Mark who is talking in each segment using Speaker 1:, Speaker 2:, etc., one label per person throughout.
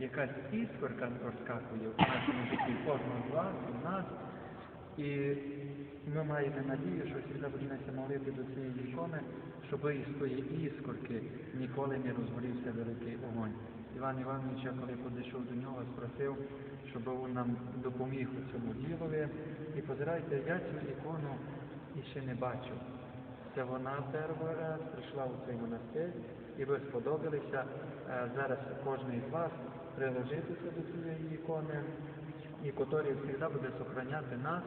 Speaker 1: якась іскорка проскакує в нашому житті кожного з вас, у нас. І ми маємо надію, що завжди будемося молити до цієї ікони, щоб із тої іскорки ніколи не розгорівся великий огонь. Іван Іванович, коли підійшов до нього, спросив, щоб він нам допоміг у цьому ділові. І позирайте, я цю ікону і ще не бачив. Це вона перший раз прийшла у цей монастир, і ви сподобалися. Е, Зараз кожен із вас приложитися до цієї ікони, і котрий завжди буде сохраняти нас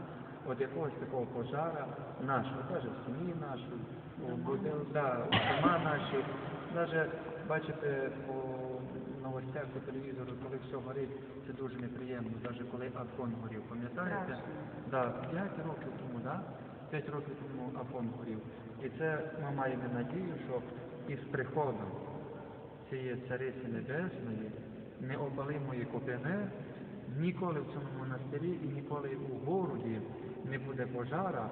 Speaker 1: від якогось такого пожара нашого, навіть в сім'ї нашій, у да, дома наші. Навіть бачите по новостях по телевізору, коли все горить, це дуже неприємно, навіть коли Афон горів. Пам'ятаєте? Да, 5 років тому, да? 5 років тому Афон горів. І це ми маємо надію, що із приходом цієї цариці небесної необалимої копяне, ніколи в цьому монастирі і ніколи у городі не буде пожара,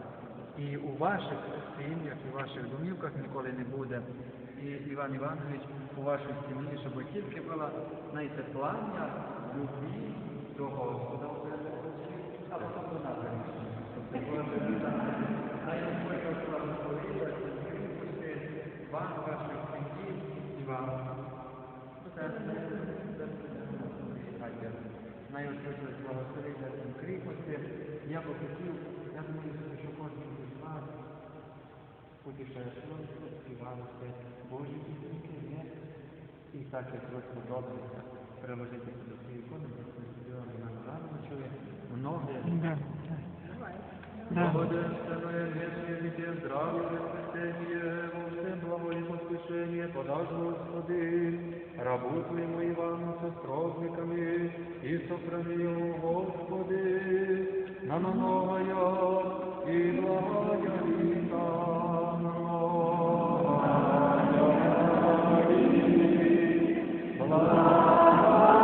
Speaker 1: і у ваших сім'ях, і у ваших домівках ніколи не буде. І Іван Іванович у вашій сім'ї, щоб тільки була найтеплання любві до Господа, Знаю, що це благословить за цим кріпості. Я би хотів, я думаю, що кожен із вас путешествував, співалися Божі пісеньки, ні? І так, як ви сподобалися, приложити до цієї ікони, як ми співали на Івановичові, многі Благоденственное, вечное, здравие, спасение, во всем Поспешение, подашь, Господи, рабу Твоему Ивану со стражниками, и сохрани его, Господи, на новая и благая лета. Кожен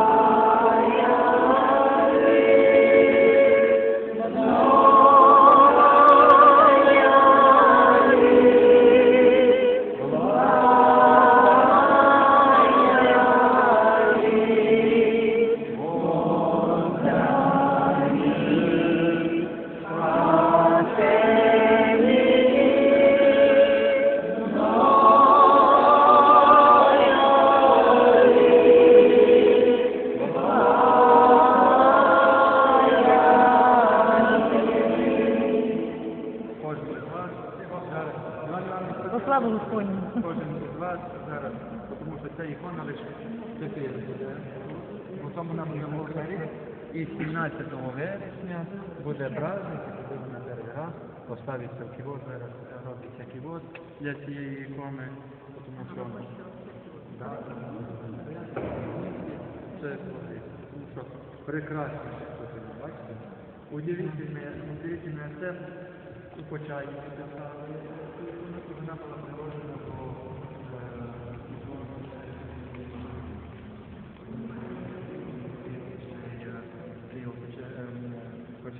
Speaker 2: Во Господню.
Speaker 1: кожен із вас зараз, тому що ця ікона лише тепер буде. У тому нам буде молитві. І 17 вересня буде праздник, і коли вона перший раз поставиться в ківот, зараз робиться ківот для цієї ікони, тому що це тому що прекрасно, що ви бачите. Удивительне, удивительне це у початку писали, і вона була приложена до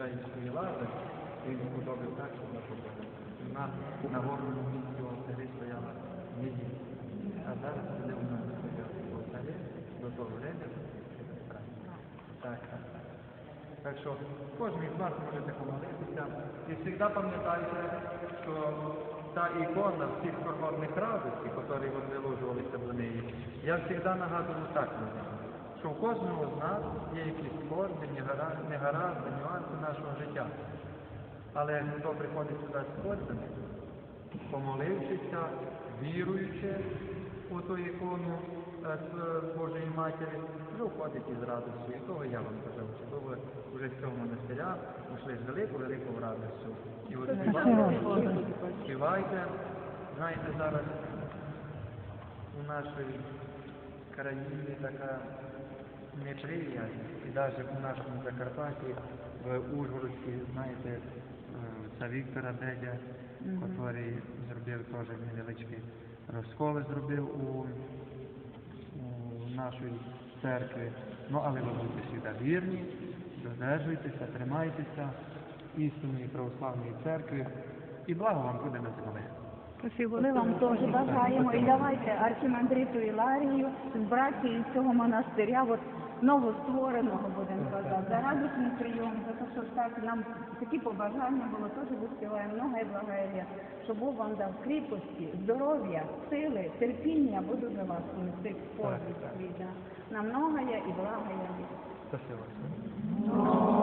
Speaker 1: Почаївської лази, він збудовив так, що вона побила. Вона на горному місці алтарі стояла міді. А зараз коли вона стояла в алтарі, до того времени, так, так. Що кожен із вас можете помолитися. І завжди пам'ятайте, що та ікона всіх скорботних радостей, які ви виложувалися до я завжди нагадую так людям, що у кожного з нас є якісь негара- негаразди, нюанси нашого життя. Але хто приходить сюди з скорбами, помолившися, віруючи у ту ікону е, з Божої Матері, вже входить із радістю. І того я вам кажу, що ви вже з цього монастиря пішли з велику-велику радістю. І от співайте, співайте. Знаєте, зараз у нашій країні така неприязнь, і навіть у нашому Закарпатті, в Ужгородській, знаєте, е, це Віктора Бедя, який зробив теж невеличкі розколи зробив у, у нашій церкві. Ну, але ви будьте завжди вірні, додержуйтеся, тримайтеся істинної православної церкви, і благо вам буде на землі.
Speaker 2: Спасибо. Ми вам теж бажаємо. І давайте архімандриту Іларію з братії цього монастиря, от
Speaker 3: новоствореного, будемо казати, за радісний прийом, за те, що так нам такі побажання було, теж виспіваємо і благає щоб Бог вам дав кріпості, здоров'я, сили, терпіння, буду за вас нести подвиг свій, да. на многое і благое.
Speaker 1: Спасибо.